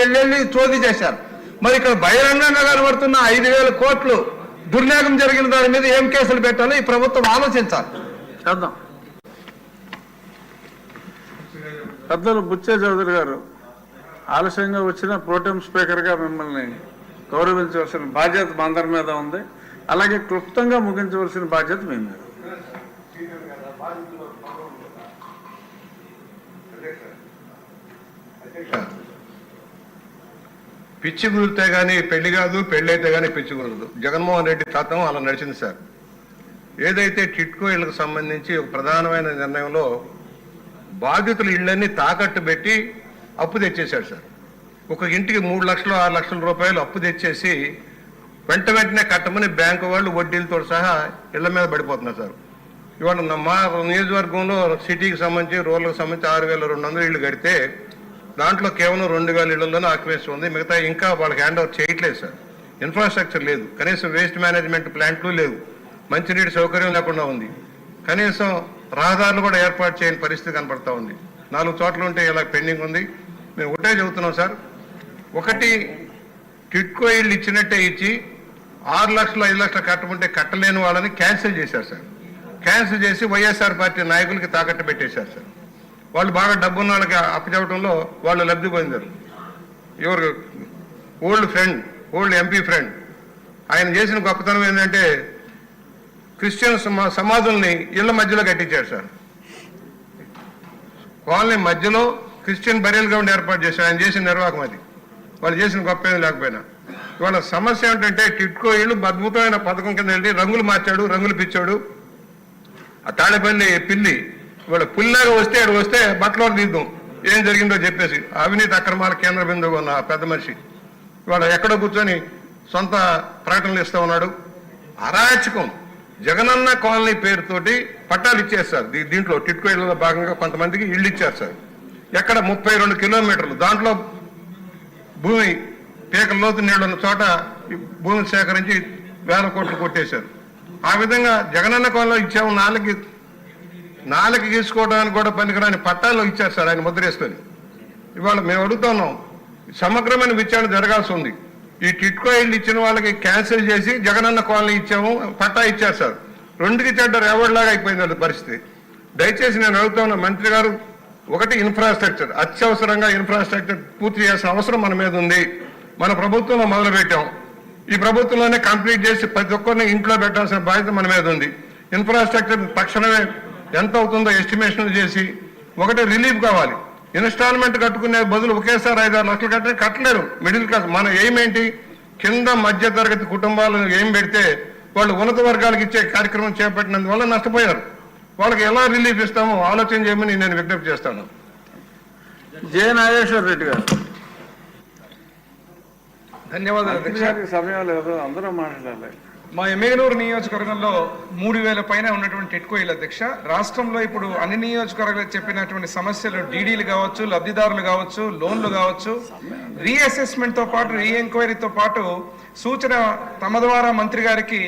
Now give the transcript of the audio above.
వెళ్ళి చోది చేశారు. మరి ఇక్కడ బహిరంగంగా కనబడుతున్న ఐదు వేల కోట్లు దుర్వినియోగం జరిగిన దాని మీద ఏం కేసులు పెట్టాలో ఈ ప్రభుత్వం ఆలోచించాలి. చేద్దాం. పెద్దలు బుచ్చే చౌదరి గారు ఆలస్యంగా వచ్చిన ప్రోటెం స్పీకర్గా మిమ్మల్ని గౌరవించవలసిన బాధ్యత మా అందరి మీద ఉంది. అలాగే క్లుప్తంగా ముగించవలసిన బాధ్యత మీ మీద. పిచ్చి కుదిరితే గానీ పెళ్ళి కాదు పెళ్ళి అయితే గానీ పిచ్చి కుదరదు జగన్మోహన్ రెడ్డి తాతం అలా నడిచింది సార్. ఏదైతే టిట్కో ఇళ్ళకు సంబంధించి ఒక ప్రధానమైన నిర్ణయంలో బాధితుల ఇళ్ళన్నీ తాకట్టు పెట్టి అప్పు తెచ్చేశాడు సార్. ఒక ఇంటికి మూడు లక్షలు ఆరు లక్షల రూపాయలు అప్పు తెచ్చేసి వెంట వెంటనే కట్టమని బ్యాంకు వాళ్ళు వడ్డీలతో సహా ఇళ్ళ మీద పడిపోతున్నారు సార్. ఇవాళ మా నియోజకవర్గంలో సిటీకి సంబంధించి రూరల్కి సంబంధించి ఆరు వేల రెండు వందల ఇళ్ళు కడితే దాంట్లో కేవలం రెండు వేల ఇళ్ళలోనే ఆక్యుపేషన్ ఉంది. మిగతా ఇంకా వాళ్ళకి హ్యాండ్ ఓవర్ చేయట్లేదు సార్. ఇన్ఫ్రాస్ట్రక్చర్ లేదు. కనీసం వేస్ట్ మేనేజ్మెంట్ ప్లాంట్లు లేవు. మంచినీటి సౌకర్యం లేకుండా ఉంది. కనీసం రహదారులు కూడా ఏర్పాటు చేయని పరిస్థితి కనపడతా ఉంది. నాలుగు చోట్ల ఉంటే ఇలా పెండింగ్ ఉంది. మేము ఒకటే చెబుతున్నాం సార్. ఒకటి టిట్కో ఇళ్ళు ఇచ్చినట్టే ఇచ్చి ఆరు లక్షలు ఐదు లక్షలు కట్టమంటే కట్టలేని వాళ్ళని క్యాన్సిల్ చేశారు సార్. క్యాన్సిల్ చేసి వైఎస్ఆర్ పార్టీ నాయకులకి తాకట్టు పెట్టేశారు సార్. వాళ్ళు బాగా డబ్బున్న వాళ్ళకి అప్పచెప్పడంలో వాళ్ళు లబ్ధి పొందారు. ఎవరు? Old friend old MP friend. ఆయన చేసిన గొప్పతనం ఏంటంటే క్రిస్టియన్ సమా ఇళ్ళ మధ్యలో కట్టించారు సార్. కాలనీ మధ్యలో క్రిస్టియన్ బరియల్ గ్రౌండ్ ఏర్పాటు చేశారు. ఆయన చేసిన నిర్వాహకం అది. వాళ్ళు చేసిన గొప్ప ఏమీ లేకపోయినా. ఇవాళ సమస్య ఏంటంటే టిట్కో ఇళ్ళు అద్భుతమైన పథకం కింద వెళ్ళి రంగులు మార్చాడు రంగులు పిచ్చాడు. ఆ తాళిపల్లి పిల్లి ఇవాళ పుల్లాగా వస్తే ఆడు వస్తే బట్టలో తీద్దాం ఏం జరిగిందో చెప్పేసి అవినీతి అక్రమాల కేంద్ర బిందువు ఉన్న పెద్ద మనిషి ఇవాళ ఎక్కడో కూర్చొని సొంత ప్రకటనలు ఇస్తా ఉన్నాడు. అరాచకం. జగనన్న కాలనీ పేరుతోటి పట్టాలు ఇచ్చారు సార్ దీ- దీంట్లో టిట్కో ఇళ్ళలో భాగంగా కొంతమందికి ఇళ్ళు ఇచ్చారు సార్. ఎక్కడ ముప్పై రెండు కిలోమీటర్లు. దాంట్లో భూమి పీకల లోతు నీళ్ళు ఉన్న చోట భూమిని సేకరించి వేల కోట్లు కొట్టేశారు. ఆ విధంగా జగనన్న కోనలో ఇచ్చాము నాలుగు నాలుగు తీసుకోవడానికి కూడా పనికిరాని పట్టాలు ఇచ్చారు సార్ ఆయన ముద్రేసుకొని. ఇవాళ మేము అడుగుతున్నాం సమగ్రమైన విచారణ జరగాల్సి ఉంది. ఈ టిట్కో ఇల్లు ఇచ్చిన వాళ్ళకి క్యాన్సిల్ చేసి జగనన్న కాలనీ ఇచ్చాము పట్టా ఇచ్చారు సార్. రెండుకి చెడ్డ రేవడిలాగా అయిపోయింది వాళ్ళ పరిస్థితి. దయచేసి నేను అడుగుతున్నా మంత్రి గారు ఒకటి ఇన్ఫ్రాస్ట్రక్చర్ అత్యవసరంగా ఇన్ఫ్రాస్ట్రక్చర్ పూర్తి చేయాల్సిన అవసరం మన మీద ఉంది. మన ప్రభుత్వంలో మొదలుపెట్టాం. ఈ ప్రభుత్వంలోనే కంప్లీట్ చేసి ప్రతి ఒక్కరిని ఇంట్లో పెట్టాల్సిన బాధ్యత మన మీద ఉంది. ఇన్ఫ్రాస్ట్రక్చర్ తక్షణమే ఎంత అవుతుందో ఎస్టిమేషన్ చేసి ఒకటి రిలీఫ్ కావాలి. ఇన్స్టాల్మెంట్ కట్టుకునే బదులు ఒకేసారి ఐదు ఆరు లక్షలు కట్టే కట్టలేరు. మిడిల్ క్లాస్ మన ఎయిమ్ ఏంటి? కింద మధ్య తరగతి కుటుంబాలను ఏం పెడితే వాళ్ళు ఉన్నత వర్గాలకు ఇచ్చే కార్యక్రమం చేపట్టినందువల్ల నష్టపోయారు. వాళ్ళకి ఎలా రిలీఫ్ ఇస్తామో ఆలోచన చేయమని నేను విజ్ఞప్తి చేస్తాను. జే నాగేశ్వర్ రెడ్డి గారు. ధన్యవాదాలు. సమయం లేదు. అందరూ మాట్లాడాలి. మా ఎమ్మెగనూరు నియోజకవర్గంలో మూడు వేల పైన ఉన్నటువంటి టిట్కో అధ్యక్ష. రాష్ట్రంలో ఇప్పుడు అన్ని నియోజకవర్గాలు చెప్పినటువంటి సమస్యలు డీడీలు కావచ్చు లబ్ధిదారులు కావచ్చు లోన్లు కావచ్చు. రీఅసెస్మెంట్తో పాటు రీఎంక్వైరీతో పాటు సూచన తమ ద్వారా మంత్రి గారికి